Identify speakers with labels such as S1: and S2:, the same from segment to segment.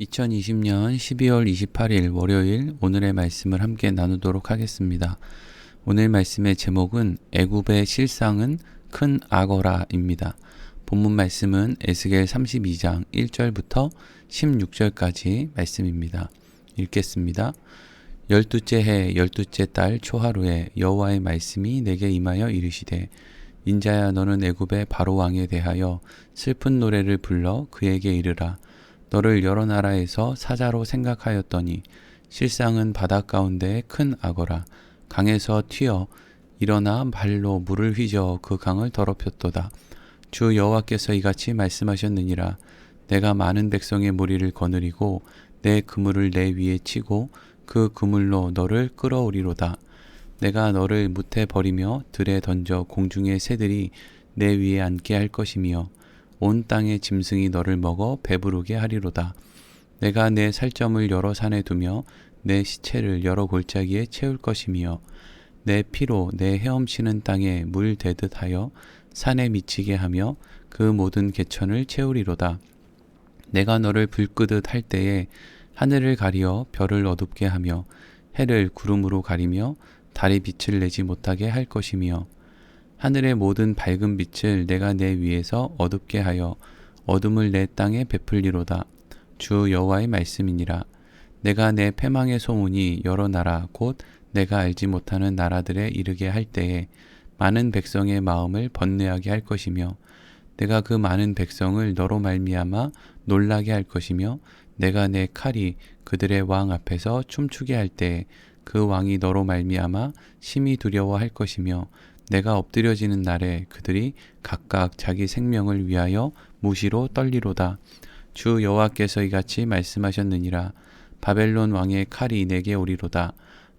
S1: 2020년 12월 28일 월요일 오늘의 말씀을 함께 나누도록 하겠습니다. 오늘 말씀의 제목은 애굽의 실상은 큰 악어라입니다. 본문 말씀은 에스겔 32장 1절부터 16절까지 말씀입니다. 읽겠습니다. 열두째 해 열두째 달 초하루에 여호와의 말씀이 내게 임하여 이르시되 인자야 너는 애굽의 바로 왕에 대하여 슬픈 노래를 불러 그에게 이르라 너를 여러 나라에서 사자로 생각하였더니 실상은 바닷 가운데 큰 악어라 강에서 튀어 일어나 발로 물을 휘저 그 강을 더럽혔도다. 주 여호와께서 이같이 말씀하셨느니라 내가 많은 백성의 무리를 거느리고 내 그물을 내 위에 치고 그 그물로 너를 끌어오리로다. 내가 너를 무태 버리며 들에 던져 공중의 새들이 내 위에 앉게 할 것이며 온 땅의 짐승이 너를 먹어 배부르게 하리로다. 내가 내 살점을 여러 산에 두며 내 시체를 여러 골짜기에 채울 것이며 내 피로 내 헤엄치는 땅에 물 대듯 하여 산에 미치게 하며 그 모든 개천을 채우리로다. 내가 너를 불 끄듯 할 때에 하늘을 가리어 별을 어둡게 하며 해를 구름으로 가리며 달이 빛을 내지 못하게 할 것이며 하늘의 모든 밝은 빛을 내가 내 위에서 어둡게 하여 어둠을 내 땅에 베풀리로다. 주 여호와의 말씀이니라. 내가 내 패망의 소문이 여러 나라 곧 내가 알지 못하는 나라들에 이르게 할 때에 많은 백성의 마음을 번뇌하게 할 것이며 내가 그 많은 백성을 너로 말미암아 놀라게 할 것이며 내가 내 칼이 그들의 왕 앞에서 춤추게 할 때에 그 왕이 너로 말미암아 심히 두려워할 것이며 내가 엎드려지는 날에 그들이 각각 자기 생명을 위하여 무시로 떨리로다. 주 여호와께서 이같이 말씀하셨느니라. 바벨론 왕의 칼이 내게 오리로다.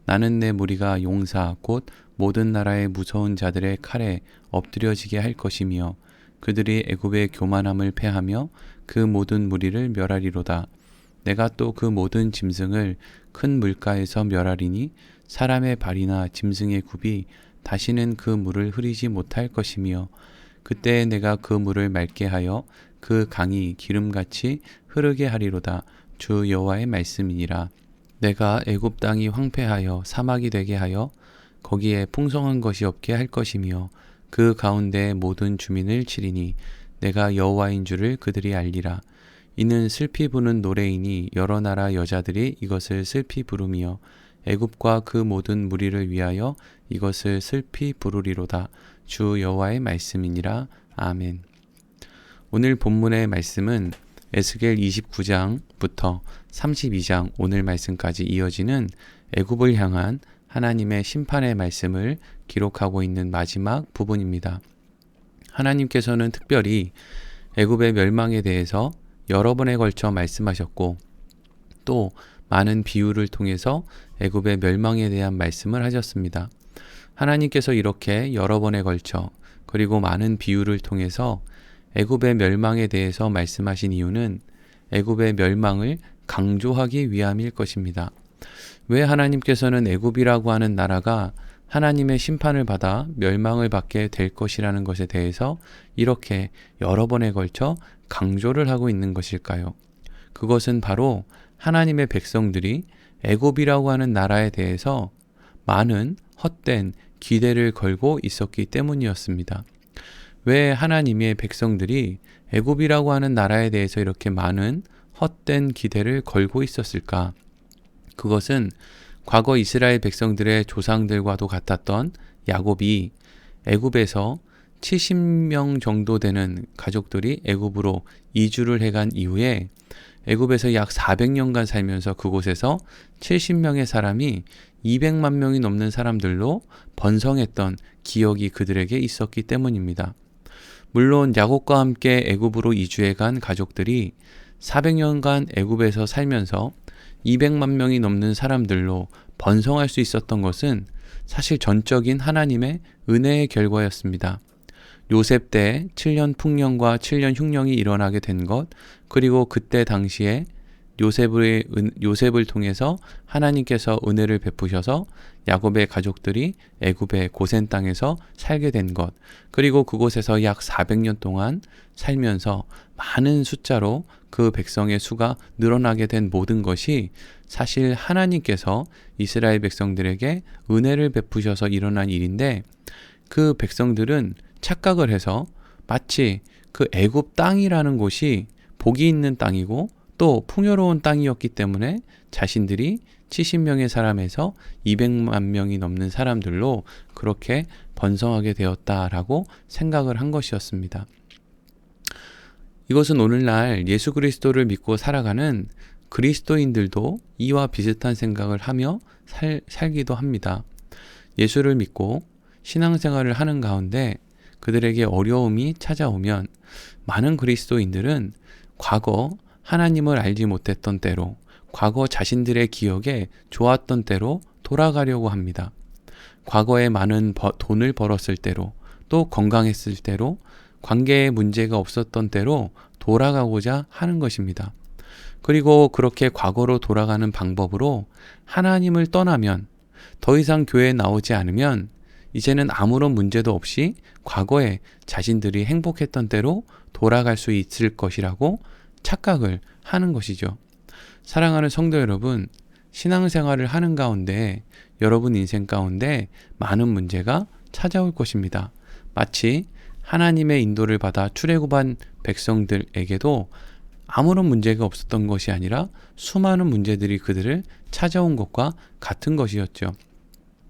S1: 나는 내 무리가 용사 곧 모든 나라의 무서운 자들의 칼에 엎드려지게 할 것이며 그들이 애굽의 교만함을 패하며 그 모든 무리를 멸하리로다. 내가 또 그 모든 짐승을 큰 물가에서 멸하리니 사람의 발이나 짐승의 굽이 다시는 그 물을 흐리지 못할 것이며 그때 내가 그 물을 맑게 하여 그 강이 기름같이 흐르게 하리로다. 주 여호와의 말씀이니라. 내가 애굽 땅이 황폐하여 사막이 되게 하여 거기에 풍성한 것이 없게 할 것이며 그 가운데 모든 주민을 치리니 내가 여호와인 줄을 그들이 알리라. 이는 슬피 부는 노래이니 여러 나라 여자들이 이것을 슬피 부르며 애굽과 그 모든 무리를 위하여 이것을 슬피 부르리로다. 주 여호와의 말씀이니라. 아멘. 오늘 본문의 말씀은 에스겔 29장부터 32장 오늘 말씀까지 이어지는 애굽을 향한 하나님의 심판의 말씀을 기록하고 있는 마지막 부분입니다. 하나님께서는 특별히 애굽의 멸망에 대해서 여러 번에 걸쳐 말씀하셨고 또 많은 비유를 통해서 애굽의 멸망에 대한 말씀을 하셨습니다. 하나님께서 이렇게 여러 번에 걸쳐 그리고 많은 비유를 통해서 애굽의 멸망에 대해서 말씀하신 이유는 애굽의 멸망을 강조하기 위함일 것입니다. 왜 하나님께서는 애굽이라고 하는 나라가 하나님의 심판을 받아 멸망을 받게 될 것이라는 것에 대해서 이렇게 여러 번에 걸쳐 강조를 하고 있는 것일까요? 그것은 바로 하나님의 백성들이 애굽이라고 하는 나라에 대해서 많은 헛된 기대를 걸고 있었기 때문이었습니다. 왜 하나님의 백성들이 애굽이라고 하는 나라에 대해서 이렇게 많은 헛된 기대를 걸고 있었을까? 그것은 과거 이스라엘 백성들의 조상들과도 같았던 야곱이 애굽에서 70명 정도 되는 가족들이 애굽으로 이주를 해간 이후에 애굽에서 약 400년간 살면서 그곳에서 70명의 사람이 200만 명이 넘는 사람들로 번성했던 기억이 그들에게 있었기 때문입니다. 물론 야곱과 함께 애굽으로 이주해 간 가족들이 400년간 애굽에서 살면서 200만 명이 넘는 사람들로 번성할 수 있었던 것은 사실 전적인 하나님의 은혜의 결과였습니다. 요셉 때 7년 풍년과 7년 흉년이 일어나게 된 것, 그리고 그때 당시에 요셉을, 요셉을 통해서 하나님께서 은혜를 베푸셔서 야곱의 가족들이 애굽의 고센 땅에서 살게 된 것, 그리고 그곳에서 약 400년 동안 살면서 많은 숫자로 그 백성의 수가 늘어나게 된 모든 것이 사실 하나님께서 이스라엘 백성들에게 은혜를 베푸셔서 일어난 일인데 그 백성들은 착각을 해서 마치 그 애굽 땅이라는 곳이 복이 있는 땅이고 또 풍요로운 땅이었기 때문에 자신들이 70명의 사람에서 200만 명이 넘는 사람들로 그렇게 번성하게 되었다라고 생각을 한 것이었습니다. 이것은 오늘날 예수 그리스도를 믿고 살아가는 그리스도인들도 이와 비슷한 생각을 하며 살, 살기도 합니다. 예수를 믿고 신앙생활을 하는 가운데 그들에게 어려움이 찾아오면 많은 그리스도인들은 과거 하나님을 알지 못했던 때로, 과거 자신들의 기억에 좋았던 때로 돌아가려고 합니다. 과거에 많은 버, 돈을 벌었을 때로, 또 건강했을 때로, 관계에 문제가 없었던 때로 돌아가고자 하는 것입니다. 그리고 그렇게 과거로 돌아가는 방법으로 하나님을 떠나면 더 이상 교회에 나오지 않으면 이제는 아무런 문제도 없이 과거에 자신들이 행복했던 때로 돌아갈 수 있을 것이라고 착각을 하는 것이죠. 사랑하는 성도 여러분, 신앙생활을 하는 가운데 여러분 인생 가운데 많은 문제가 찾아올 것입니다. 마치 하나님의 인도를 받아 출애굽한 백성들에게도 아무런 문제가 없었던 것이 아니라 수많은 문제들이 그들을 찾아온 것과 같은 것이었죠.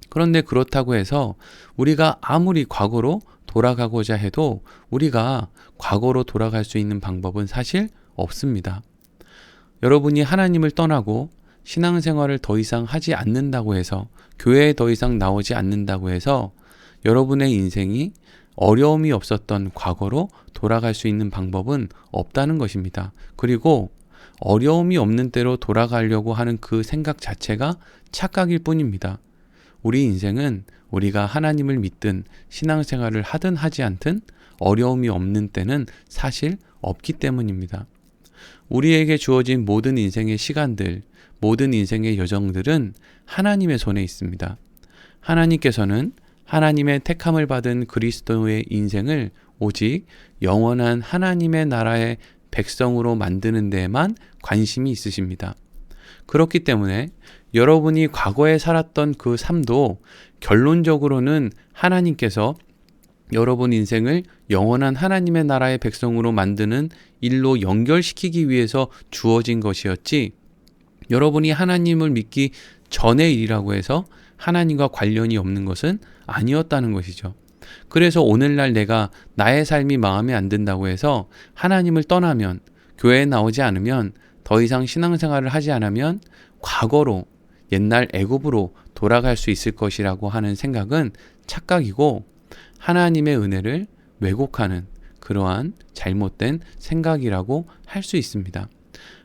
S1: 그런데 그렇다고 해서 우리가 아무리 과거로 돌아가고자 해도 우리가 과거로 돌아갈 수 있는 방법은 사실 없습니다. 여러분이 하나님을 떠나고 신앙생활을 더 이상 하지 않는다고 해서 교회에 더 이상 나오지 않는다고 해서 여러분의 인생이 어려움이 없었던 과거로 돌아갈 수 있는 방법은 없다는 것입니다. 그리고 어려움이 없는 때로 돌아가려고 하는 그 생각 자체가 착각일 뿐입니다. 우리 인생은 우리가 하나님을 믿든 신앙생활을 하든 하지 않든 어려움이 없는 때는 사실 없기 때문입니다. 우리에게 주어진 모든 인생의 시간들, 모든 인생의 여정들은 하나님의 손에 있습니다. 하나님께서는 하나님의 택함을 받은 그리스도의 인생을 오직 영원한 하나님의 나라의 백성으로 만드는 데에만 관심이 있으십니다. 그렇기 때문에 여러분이 과거에 살았던 그 삶도 결론적으로는 하나님께서 여러분 인생을 영원한 하나님의 나라의 백성으로 만드는 일로 연결시키기 위해서 주어진 것이었지, 여러분이 하나님을 믿기 전의 일이라고 해서 하나님과 관련이 없는 것은 아니었다는 것이죠. 그래서 오늘날 내가 나의 삶이 마음에 안 든다고 해서 하나님을 떠나면, 교회에 나오지 않으면, 더 이상 신앙생활을 하지 않으면 과거로 옛날 애굽으로 돌아갈 수 있을 것이라고 하는 생각은 착각이고 하나님의 은혜를 왜곡하는 그러한 잘못된 생각이라고 할 수 있습니다.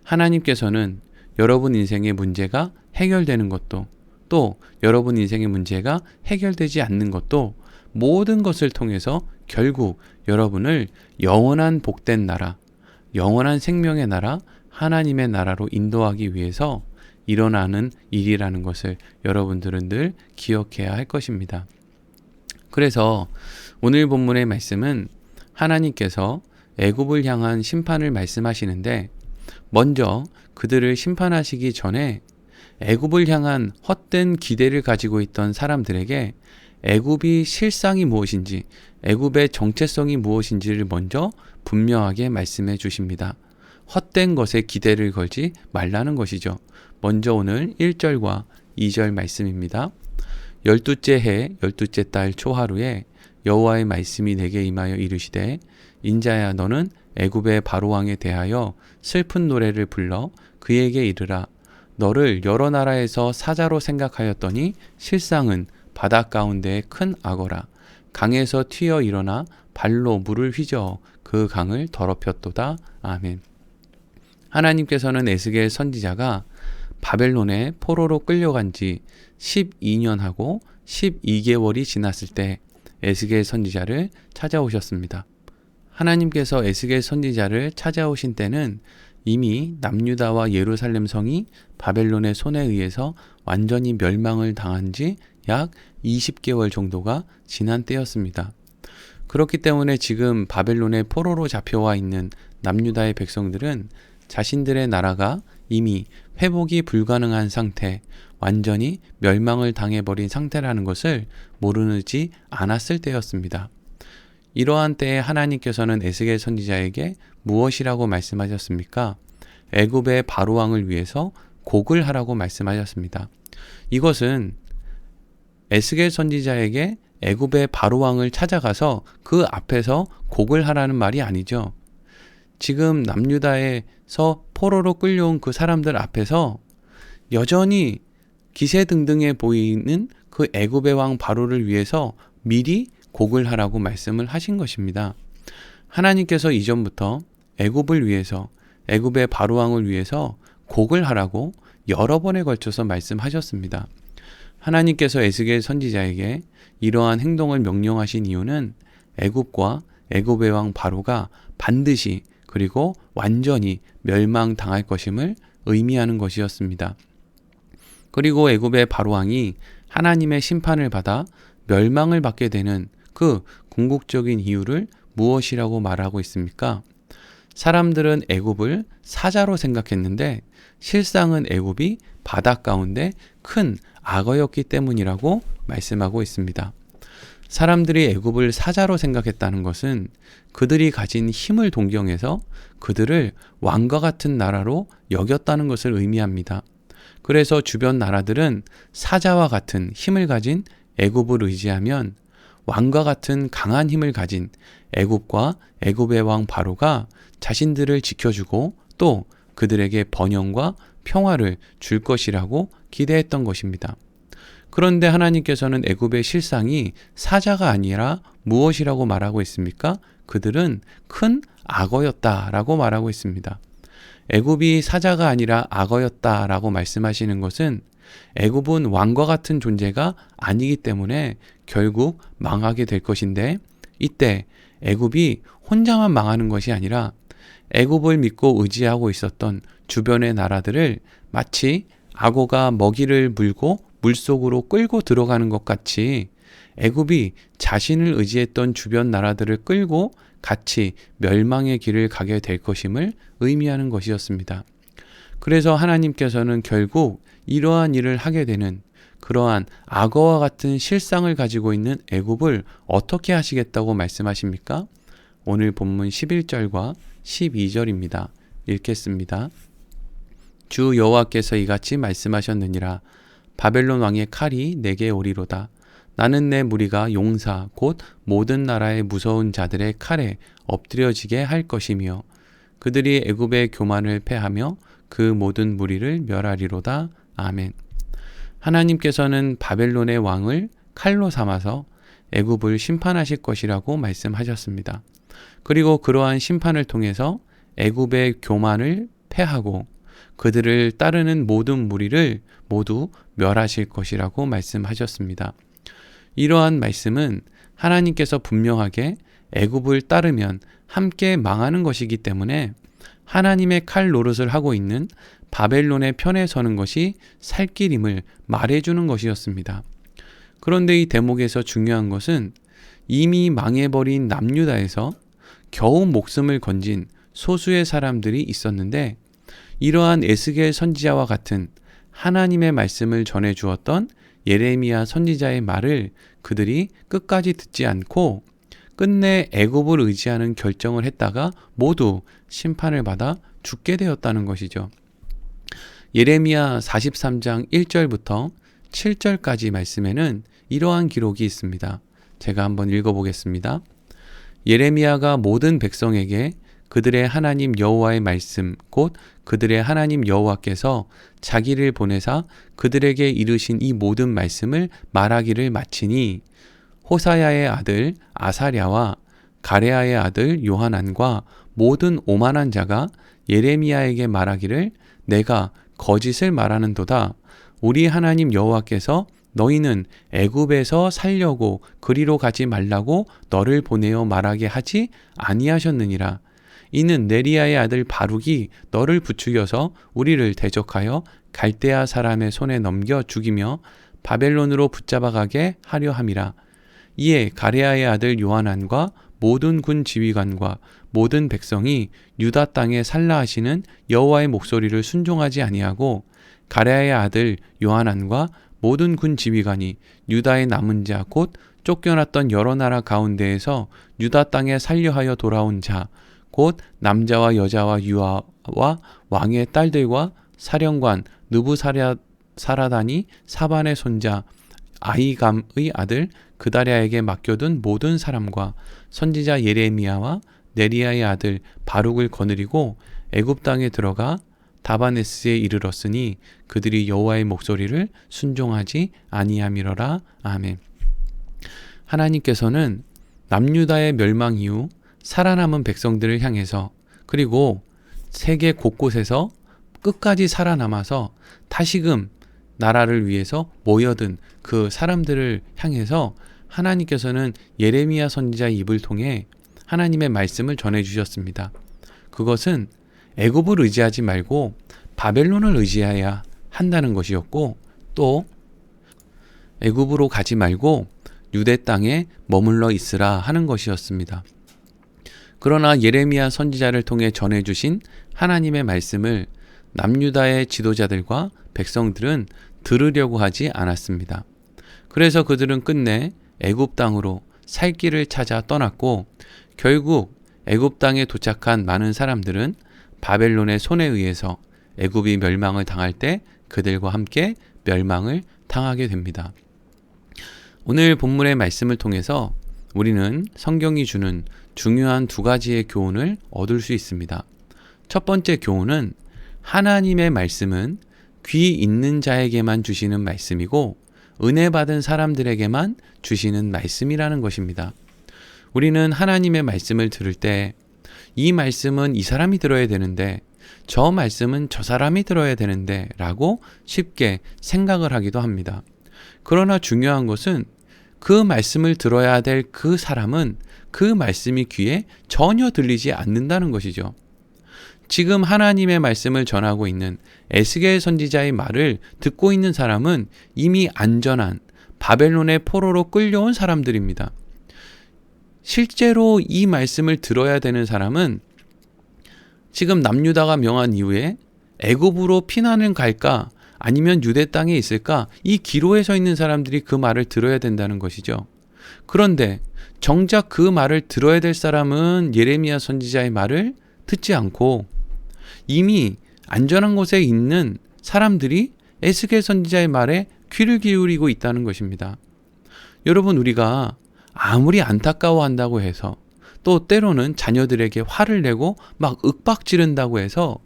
S1: 하나님께서는 여러분 인생의 문제가 해결되는 것도 또 여러분 인생의 문제가 해결되지 않는 것도 모든 것을 통해서 결국 여러분을 영원한 복된 나라, 영원한 생명의 나라, 하나님의 나라로 인도하기 위해서 일어나는 일이라는 것을 여러분들은 늘 기억해야 할 것입니다. 그래서 오늘 본문의 말씀은 하나님께서 애굽을 향한 심판을 말씀하시는데 먼저 그들을 심판하시기 전에 애굽을 향한 헛된 기대를 가지고 있던 사람들에게 애굽이 실상이 무엇인지 애굽의 정체성이 무엇인지를 먼저 분명하게 말씀해 주십니다. 헛된 것에 기대를 걸지 말라는 것이죠. 먼저 오늘 1절과 2절 말씀입니다. 열두째 해 열두째 달 초하루에 여호와의 말씀이 내게 임하여 이르시되 인자야 너는 애굽의 바로 왕에 대하여 슬픈 노래를 불러 그에게 이르라 너를 여러 나라에서 사자로 생각하였더니 실상은 바다 가운데 큰 악어라 강에서 튀어 일어나 발로 물을 휘저어 그 강을 더럽혔도다 아멘. 하나님께서는 에스겔 선지자가 바벨론에 포로로 끌려간 지 12년 하고 12개월이 지났을 때 에스겔 선지자를 찾아오셨습니다. 하나님께서 에스겔 선지자를 찾아오신 때는 이미 남유다와 예루살렘 성이 바벨론의 손에 의해서 완전히 멸망을 당한 지 약 20개월 정도가 지난 때였습니다. 그렇기 때문에 지금 바벨론의 포로로 잡혀와 있는 남유다의 백성들은 자신들의 나라가 이미 회복이 불가능한 상태, 완전히 멸망을 당해버린 상태라는 것을 모르지 않았을 때였습니다. 이러한 때에 하나님께서는 에스겔 선지자에게 무엇이라고 말씀하셨습니까? 애굽의 바로 왕을 위해서 곡을 하라고 말씀하셨습니다. 이것은 에스겔 선지자에게 애굽의 바로 왕을 찾아가서 그 앞에서 곡을 하라는 말이 아니죠. 지금 남유다에서 포로로 끌려온 그 사람들 앞에서 여전히 기세등등해 보이는 그 애굽의 왕 바로를 위해서 미리 곡을 하라고 말씀을 하신 것입니다. 하나님께서 이전부터 애굽을 위해서 애굽의 바로 왕을 위해서 곡을 하라고 여러 번에 걸쳐서 말씀하셨습니다. 하나님께서 에스겔 선지자에게 이러한 행동을 명령하신 이유는 애굽과 애굽의 왕 바로가 반드시 그리고 완전히 멸망당할 것임을 의미하는 것이었습니다. 그리고 애굽의 바로 왕이 하나님의 심판을 받아 멸망을 받게 되는 그 궁극적인 이유를 무엇이라고 말하고 있습니까? 사람들은 애굽을 사자로 생각했는데 실상은 애굽이 바다 가운데 큰 악어였기 때문이라고 말씀하고 있습니다. 사람들이 애굽을 사자로 생각했다는 것은 그들이 가진 힘을 동경해서 그들을 왕과 같은 나라로 여겼다는 것을 의미합니다. 그래서 주변 나라들은 사자와 같은 힘을 가진 애굽을 의지하면 왕과 같은 강한 힘을 가진 애굽과 애굽의 왕 바로가 자신들을 지켜주고 또 그들에게 번영과 평화를 줄 것이라고 기대했던 것입니다. 그런데 하나님께서는 애굽의 실상이 사자가 아니라 무엇이라고 말하고 있습니까? 그들은 큰 악어였다라고 말하고 있습니다. 애굽이 사자가 아니라 악어였다라고 말씀하시는 것은 애굽은 왕과 같은 존재가 아니기 때문에 결국 망하게 될 것인데 이때 애굽이 혼자만 망하는 것이 아니라 애굽을 믿고 의지하고 있었던 주변의 나라들을 마치 악어가 먹이를 물고 물속으로 끌고 들어가는 것 같이 애굽이 자신을 의지했던 주변 나라들을 끌고 같이 멸망의 길을 가게 될 것임을 의미하는 것이었습니다. 그래서 하나님께서는 결국 이러한 일을 하게 되는 그러한 악어와 같은 실상을 가지고 있는 애굽을 어떻게 하시겠다고 말씀하십니까? 오늘 본문 11절과 12절입니다. 읽겠습니다. 주 여호와께서 이같이 말씀하셨느니라 바벨론 왕의 칼이 내게 오리로다 나는 내 무리가 용사 곧 모든 나라의 무서운 자들의 칼에 엎드려지게 할 것이며 그들이 애굽의 교만을 패하며 그 모든 무리를 멸하리로다 아멘. 하나님께서는 바벨론의 왕을 칼로 삼아서 애굽을 심판하실 것이라고 말씀하셨습니다. 그리고 그러한 심판을 통해서 애굽의 교만을 패하고 그들을 따르는 모든 무리를 모두 멸하실 것이라고 말씀하셨습니다. 이러한 말씀은 하나님께서 분명하게 애굽을 따르면 함께 망하는 것이기 때문에 하나님의 칼 노릇을 하고 있는 바벨론의 편에 서는 것이 살 길임을 말해주는 것이었습니다. 그런데 이 대목에서 중요한 것은 이미 망해버린 남유다에서 겨우 목숨을 건진 소수의 사람들이 있었는데 이러한 에스겔 선지자와 같은 하나님의 말씀을 전해 주었던 예레미야 선지자의 말을 그들이 끝까지 듣지 않고 끝내 애굽을 의지하는 결정을 했다가 모두 심판을 받아 죽게 되었다는 것이죠. 예레미야 43장 1절부터 7절까지 말씀에는 이러한 기록이 있습니다. 제가 한번 읽어보겠습니다. 예레미야가 모든 백성에게 그들의 하나님 여호와의 말씀 곧 그들의 하나님 여호와께서 자기를 보내사 그들에게 이르신 이 모든 말씀을 말하기를 마치니 호사야의 아들 아사랴와 가레아의 아들 요하난과 모든 오만한 자가 예레미야에게 말하기를 내가 거짓을 말하는도다. 우리 하나님 여호와께서 너희는 애굽에서 살려고 그리로 가지 말라고 너를 보내어 말하게 하지 아니하셨느니라 이는 네리아의 아들 바룩이 너를 부추겨서 우리를 대적하여 갈대아 사람의 손에 넘겨 죽이며 바벨론으로 붙잡아 가게 하려 함이라. 이에 가레아의 아들 요하난과 모든 군 지휘관과 모든 백성이 유다 땅에 살라 하시는 여호와의 목소리를 순종하지 아니하고 가랴의 아들 요하난과 모든 군 지휘관이 유다의 남은 자 곧 쫓겨났던 여러 나라 가운데에서 유다 땅에 살려하여 돌아온 자 곧 남자와 여자와 유아와 왕의 딸들과 사령관 느부사라단이 사반의 손자 아이감의 아들 그다랴에게 맡겨둔 모든 사람과 선지자 예레미야와 네리야의 아들 바룩을 거느리고 애굽 땅에 들어가 다바네스에 이르렀으니 그들이 여호와의 목소리를 순종하지 아니함이러라 아멘. 하나님께서는 남유다의 멸망 이후 살아남은 백성들을 향해서 그리고 세계 곳곳에서 끝까지 살아남아서 다시금 나라를 위해서 모여든 그 사람들을 향해서 하나님께서는 예레미야 선지자 입을 통해 하나님의 말씀을 전해 주셨습니다. 그것은 애굽을 의지하지 말고 바벨론을 의지해야 한다는 것이었고 또 애굽으로 가지 말고 유대 땅에 머물러 있으라 하는 것이었습니다. 그러나 예레미야 선지자를 통해 전해 주신 하나님의 말씀을 남유다의 지도자들과 백성들은 들으려고 하지 않았습니다. 그래서 그들은 끝내 애굽 땅으로 살 길을 찾아 떠났고 결국 애굽 땅에 도착한 많은 사람들은 바벨론의 손에 의해서 애굽이 멸망을 당할 때 그들과 함께 멸망을 당하게 됩니다. 오늘 본문의 말씀을 통해서 우리는 성경이 주는 중요한 두 가지의 교훈을 얻을 수 있습니다. 첫 번째 교훈은 하나님의 말씀은 귀 있는 자에게만 주시는 말씀이고 은혜 받은 사람들에게만 주시는 말씀이라는 것입니다. 우리는 하나님의 말씀을 들을 때 이 말씀은 이 사람이 들어야 되는데 저 말씀은 저 사람이 들어야 되는데 라고 쉽게 생각을 하기도 합니다. 그러나 중요한 것은 그 말씀을 들어야 될 그 사람은 그 말씀이 귀에 전혀 들리지 않는다는 것이죠. 지금 하나님의 말씀을 전하고 있는 에스겔 선지자의 말을 듣고 있는 사람은 이미 안전한 바벨론의 포로로 끌려온 사람들입니다. 실제로 이 말씀을 들어야 되는 사람은 지금 남유다가 명한 이후에 애굽으로 피난을 갈까 아니면 유대 땅에 있을까 이 기로에 서 있는 사람들이 그 말을 들어야 된다는 것이죠. 그런데 정작 그 말을 들어야 될 사람은 예레미야 선지자의 말을 듣지 않고 이미 안전한 곳에 있는 사람들이 에스겔 선지자의 말에 귀를 기울이고 있다는 것입니다. 여러분 우리가 아무리 안타까워한다고 해서 또 때로는 자녀들에게 화를 내고 막 윽박 지른다고 해서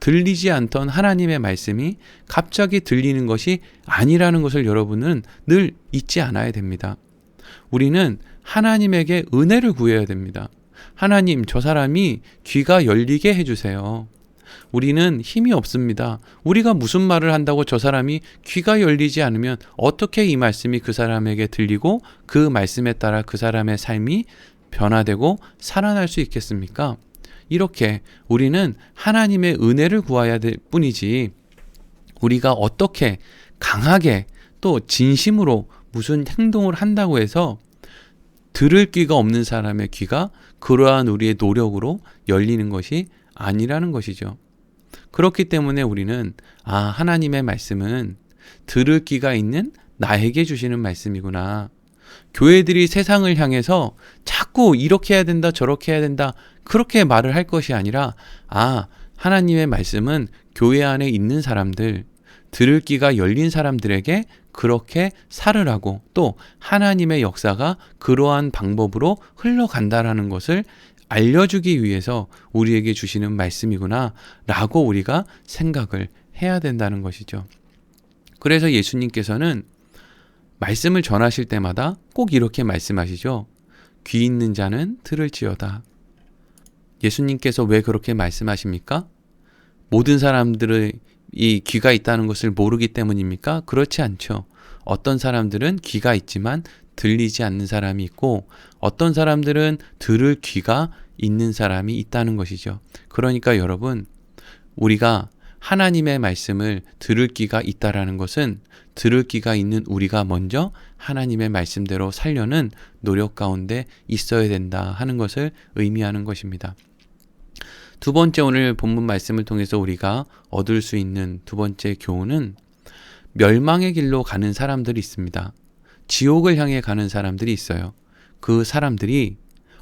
S1: 들리지 않던 하나님의 말씀이 갑자기 들리는 것이 아니라는 것을 여러분은 늘 잊지 않아야 됩니다. 우리는 하나님에게 은혜를 구해야 됩니다. 하나님, 저 사람이 귀가 열리게 해주세요. 우리는 힘이 없습니다. 우리가 무슨 말을 한다고 저 사람이 귀가 열리지 않으면 어떻게 이 말씀이 그 사람에게 들리고 그 말씀에 따라 그 사람의 삶이 변화되고 살아날 수 있겠습니까? 이렇게 우리는 하나님의 은혜를 구해야 될 뿐이지 우리가 어떻게 강하게 또 진심으로 무슨 행동을 한다고 해서 들을 귀가 없는 사람의 귀가 그러한 우리의 노력으로 열리는 것이 아니라는 것이죠. 그렇기 때문에 우리는 아, 하나님의 말씀은 들을 귀가 있는 나에게 주시는 말씀이구나. 교회들이 세상을 향해서 자꾸 이렇게 해야 된다, 저렇게 해야 된다, 그렇게 말을 할 것이 아니라, 아, 하나님의 말씀은 교회 안에 있는 사람들, 들을 귀가 열린 사람들에게 그렇게 살으라고 또 하나님의 역사가 그러한 방법으로 흘러간다라는 것을 알려주기 위해서 우리에게 주시는 말씀이구나 라고 우리가 생각을 해야 된다는 것이죠. 그래서 예수님께서는 말씀을 전하실 때마다 꼭 이렇게 말씀하시죠. 귀 있는 자는 들을지어다. 예수님께서 왜 그렇게 말씀하십니까? 모든 사람들의 이 귀가 있다는 것을 모르기 때문입니까? 그렇지 않죠. 어떤 사람들은 귀가 있지만 들리지 않는 사람이 있고 어떤 사람들은 들을 귀가 있는 사람이 있다는 것이죠. 그러니까 여러분, 우리가 하나님의 말씀을 들을 기가 있다라는 것은 들을 기가 있는 우리가 먼저 하나님의 말씀대로 살려는 노력 가운데 있어야 된다 하는 것을 의미하는 것입니다. 두 번째 오늘 본문 말씀을 통해서 우리가 얻을 수 있는 두 번째 교훈은 멸망의 길로 가는 사람들이 있습니다. 지옥을 향해 가는 사람들이 있어요. 그 사람들이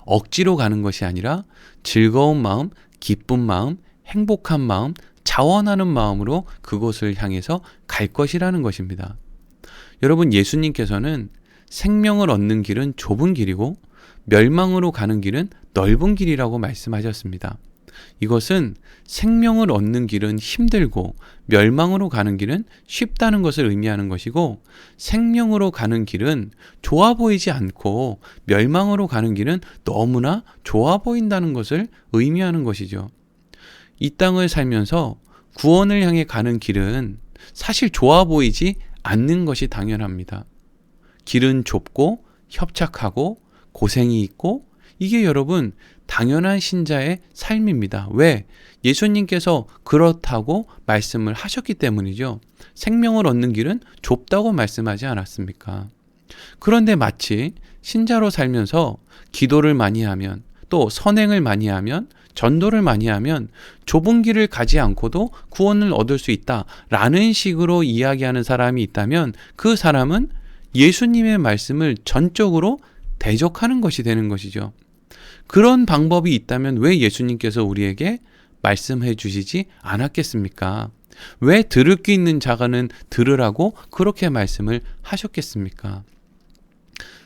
S1: 억지로 가는 것이 아니라 즐거운 마음, 기쁜 마음, 행복한 마음, 자원하는 마음으로 그곳을 향해서 갈 것이라는 것입니다. 여러분, 예수님께서는 생명을 얻는 길은 좁은 길이고 멸망으로 가는 길은 넓은 길이라고 말씀하셨습니다. 이것은 생명을 얻는 길은 힘들고 멸망으로 가는 길은 쉽다는 것을 의미하는 것이고 생명으로 가는 길은 좋아 보이지 않고 멸망으로 가는 길은 너무나 좋아 보인다는 것을 의미하는 것이죠. 이 땅을 살면서 구원을 향해 가는 길은 사실 좋아 보이지 않는 것이 당연합니다. 길은 좁고 협착하고 고생이 있고 이게 여러분 당연한 신자의 삶입니다. 왜? 예수님께서 그렇다고 말씀을 하셨기 때문이죠. 생명을 얻는 길은 좁다고 말씀하지 않았습니까? 그런데 마치 신자로 살면서 기도를 많이 하면 또 선행을 많이 하면 전도를 많이 하면 좁은 길을 가지 않고도 구원을 얻을 수 있다라는 식으로 이야기하는 사람이 있다면 그 사람은 예수님의 말씀을 전적으로 대적하는 것이 되는 것이죠. 그런 방법이 있다면 왜 예수님께서 우리에게 말씀해 주시지 않았겠습니까? 왜 들을 귀 있는 자가는 들으라고 그렇게 말씀을 하셨겠습니까?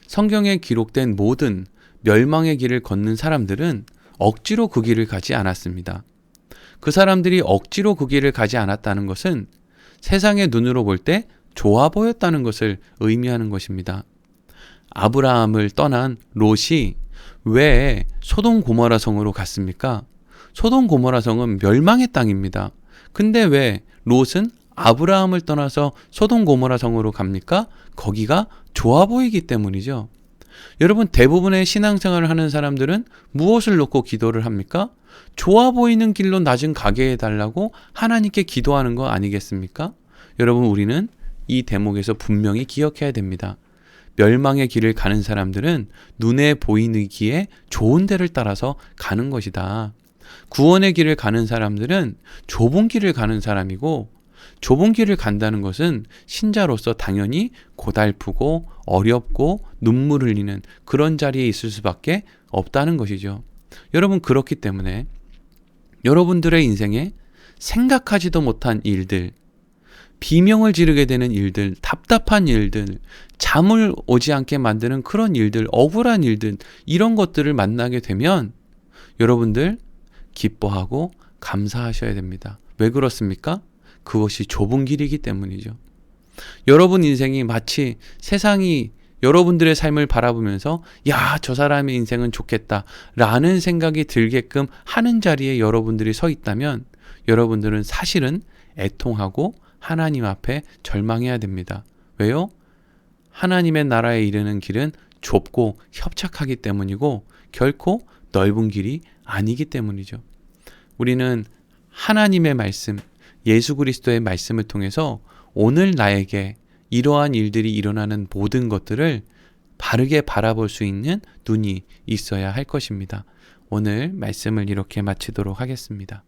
S1: 성경에 기록된 모든 멸망의 길을 걷는 사람들은 억지로 그 길을 가지 않았습니다. 그 사람들이 억지로 그 길을 가지 않았다는 것은 세상의 눈으로 볼 때 좋아 보였다는 것을 의미하는 것입니다. 아브라함을 떠난 롯이 왜 소돔 고모라 성으로 갔습니까? 소돔 고모라 성은 멸망의 땅입니다. 근데 왜 롯은 아브라함을 떠나서 소돔 고모라 성으로 갑니까? 거기가 좋아 보이기 때문이죠. 여러분 대부분의 신앙생활을 하는 사람들은 무엇을 놓고 기도를 합니까? 좋아 보이는 길로 낮은 가게 해달라고 하나님께 기도하는 거 아니겠습니까? 여러분 우리는 이 대목에서 분명히 기억해야 됩니다. 멸망의 길을 가는 사람들은 눈에 보이기에 좋은 데를 따라서 가는 것이다. 구원의 길을 가는 사람들은 좁은 길을 가는 사람이고 좁은 길을 간다는 것은 신자로서 당연히 고달프고 어렵고 눈물 흘리는 그런 자리에 있을 수밖에 없다는 것이죠. 여러분 그렇기 때문에 여러분들의 인생에 생각하지도 못한 일들, 비명을 지르게 되는 일들, 답답한 일들, 잠을 오지 않게 만드는 그런 일들, 억울한 일들, 이런 것들을 만나게 되면 여러분들 기뻐하고 감사하셔야 됩니다. 왜 그렇습니까? 그것이 좁은 길이기 때문이죠. 여러분 인생이 마치 세상이 여러분들의 삶을 바라보면서 야, 저 사람의 인생은 좋겠다 라는 생각이 들게끔 하는 자리에 여러분들이 서 있다면 여러분들은 사실은 애통하고 하나님 앞에 절망해야 됩니다. 왜요? 하나님의 나라에 이르는 길은 좁고 협착하기 때문이고 결코 넓은 길이 아니기 때문이죠. 우리는 하나님의 말씀, 예수 그리스도의 말씀을 통해서 오늘 나에게 이러한 일들이 일어나는 모든 것들을 바르게 바라볼 수 있는 눈이 있어야 할 것입니다. 오늘 말씀을 이렇게 마치도록 하겠습니다.